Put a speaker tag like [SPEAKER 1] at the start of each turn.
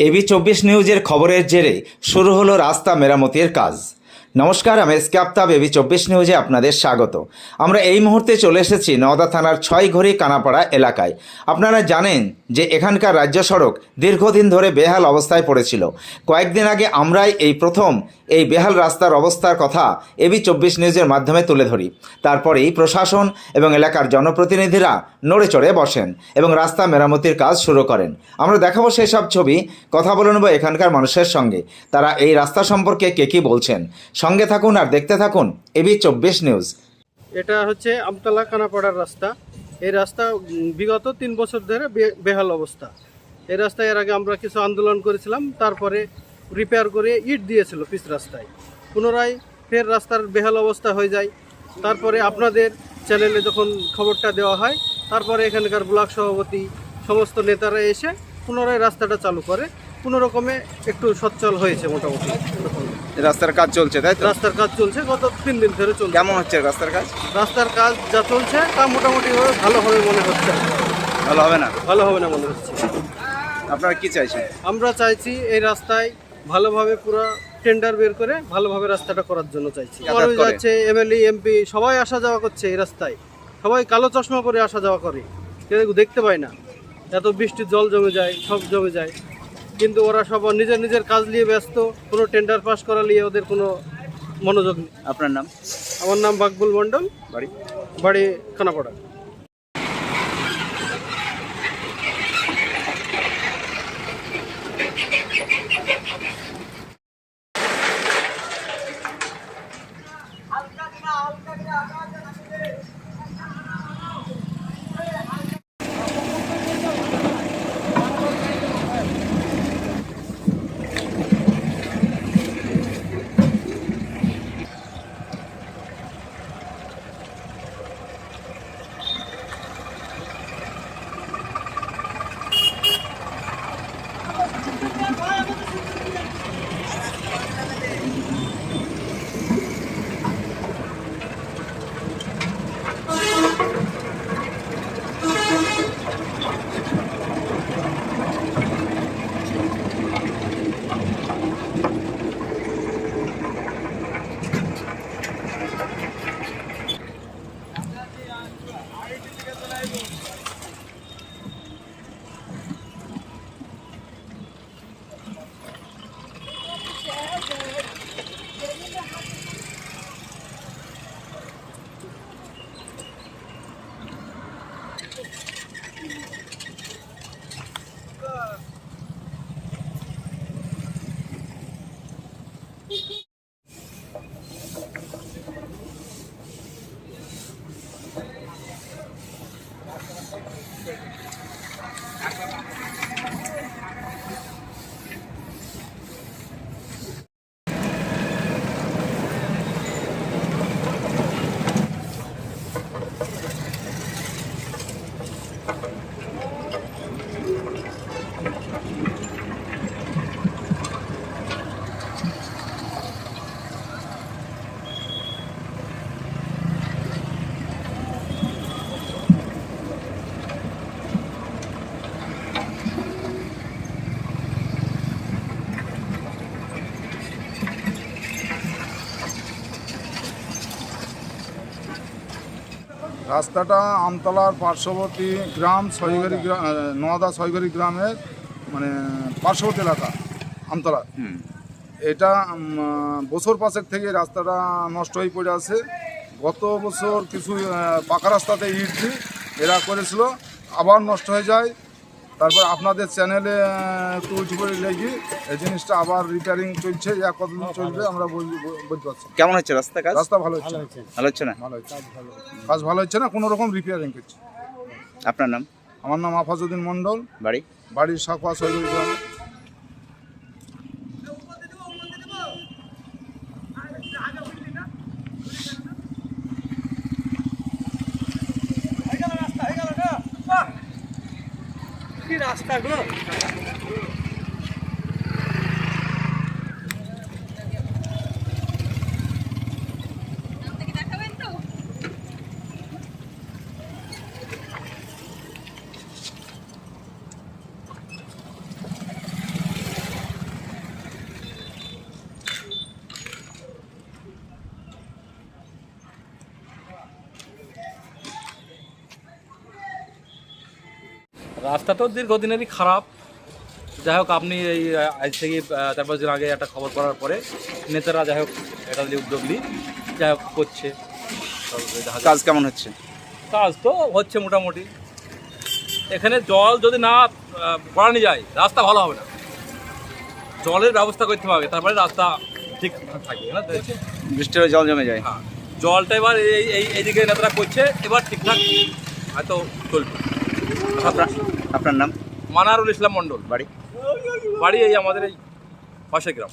[SPEAKER 1] AB চব্বিশ নিউজের খবরের জেরে শুরু হলো রাস্তা মেরামতির কাজ। নমস্কার, আমি এসকে আফতাব এবি চব্বিশ নিউজে আপনাদের স্বাগত। আমরা এই মুহূর্তে চলে এসেছি নওদা থানার ছয় ছয়ঘড়ি কানাপাড়া এলাকায়। আপনারা জানেন যে এখানকার রাজ্য সড়ক দীর্ঘদিন ধরে বেহাল অবস্থায় পড়েছিল। কয়েকদিন আগে আমরাই এই প্রথম এই বেহাল রাস্তার অবস্থার কথা এবি চব্বিশ নিউজের মাধ্যমে তুলে ধরি। তারপরেই প্রশাসন এবং এলাকার জনপ্রতিনিধিরা নড়ে চড়ে বসেন এবং রাস্তা মেরামতির কাজ শুরু করেন। আমরা দেখাবো সেই সব ছবি, কথা বলে নেব এখানকার মানুষের সঙ্গে। তারা এই রাস্তা সম্পর্কে কে কী বলছেন? সঙ্গে থাকুন আর দেখতে থাকুন এবি চব্বিশ নিউজ।
[SPEAKER 2] এটা হচ্ছে আমতলা কানাপাড়ার রাস্তা। এই রাস্তা বিগত তিন বছর ধরে বেহাল অবস্থা। এই রাস্তায় এর আগে আমরা কিছু আন্দোলন করেছিলাম, তারপরে রিপেয়ার করে ইট দিয়েছিল পিচ রাস্তায়। পুনরায় ফের রাস্তার বেহাল অবস্থা হয়ে যায়। তারপরে আপনাদের চ্যানেলে যখন খবরটা দেওয়া হয়, তারপরে এখানকার ব্লক সভাপতি, সমস্ত নেতারা এসে পুনরায় রাস্তাটা চালু করে। কোনো রকমে একটু সচ্ছল হয়েছে মোটামুটি।
[SPEAKER 1] রাস্তার কাজ চলছে তাই
[SPEAKER 2] রাস্তার কাজ চলছে গত তিন দিন ধরে চলছে।
[SPEAKER 1] কেমন হচ্ছে রাস্তার কাজ?
[SPEAKER 2] রাস্তার কাজ যা চলছে তা মোটামুটি ভালো হবে মনে হচ্ছে।
[SPEAKER 1] ভালো হবে না?
[SPEAKER 2] ভালো হবে না মনে হচ্ছে।
[SPEAKER 1] আপনারা কি চাইছেন?
[SPEAKER 2] আমরা চাইছি এই রাস্তায় ভালোভাবে পুরো টেন্ডার বের করে ভালোভাবে রাস্তাটা করার জন্য চাইছি? যাচ্ছে এমএলএ এমপি সবাই আসা যাওয়া করছে এই রাস্তায়। সবাই কালো চশমা পরে আসা যাওয়া করে। কেউ দেখতে পায় না। এত বৃষ্টির জল জমে যায় সব জমে যায়। কিন্তু ওরা সব নিজের নিজের কাজ নিয়ে ব্যস্ত কোনো টেন্ডার পাস করা নিয়ে ওদের কোনো মনোযোগ নেই।
[SPEAKER 1] আপনার নাম?
[SPEAKER 2] আমার নাম বাকবুল মণ্ডল।
[SPEAKER 1] বাড়ি?
[SPEAKER 2] বাড়ি খানাপাড়া। Thank you.
[SPEAKER 3] রাস্তাটা আমতলার পার্শ্ববর্তী গ্রাম সহিগড়ি গ্রাম নোয়াদা ছয়গড়ি গ্রামের মানে পার্শ্ববর্তী এলাকা আমতলা। এটা বছর পাঁচেক থেকে রাস্তাটা নষ্ট হয়ে পড়ে আছে। গত বছর কিছু পাকা রাস্তাতে ইট এরা করেছিল আবার নষ্ট হয়ে যায়। তারপর আপনাদের চ্যানেলে উঁচু করে লেগে এই জিনিসটা আবার রিপেয়ারিং চলছে যা কতদিন চলবে আমরা বল- বল- বলতে পারছি।
[SPEAKER 1] কেমন হচ্ছে রাস্তা কাজ?
[SPEAKER 3] রাস্তা ভালো হচ্ছে। না।
[SPEAKER 1] ভালো হচ্ছে না?
[SPEAKER 3] ভালো হচ্ছে। কাজ ভালো হচ্ছে না কোনো রকম রিপেয়ারিং করছে
[SPEAKER 1] আপনার নাম?
[SPEAKER 3] আমার নাম আফাজুদ্দিন মন্ডল
[SPEAKER 1] বাড়ি?
[SPEAKER 3] বাড়ির সাকুয়া সৈগুড়ি
[SPEAKER 2] রাস্তাগুলো
[SPEAKER 4] রাস্তা তো দীর্ঘদিনেরই খারাপ। যাই হোক আপনি এই আজ থেকে চার পাঁচ দিন আগে একটা খবর করার পরে নেতারা যাই হোক এটা নিয়ে উদ্যোগ নিই যাই হোক করছে।
[SPEAKER 1] কাজ কেমন হচ্ছে?
[SPEAKER 4] কাজ তো হচ্ছে মোটামুটি। এখানে জল যদি না করানো যায় রাস্তা ভালো হবে না। জলের ব্যবস্থা করতে হবে তারপরে রাস্তা ঠিক থাকবে না?
[SPEAKER 1] বৃষ্টির জল জমে যায়।
[SPEAKER 4] হ্যাঁ জলটা এবার এই এই এইদিকে নেতারা করছে এবার ঠিকঠাক হয়তো চলবে।
[SPEAKER 1] আপনার নাম?
[SPEAKER 4] মানারুল ইসলাম মণ্ডল।
[SPEAKER 1] বাড়ি?
[SPEAKER 4] বাড়ি এই আমাদের এই পাশে গ্রাম।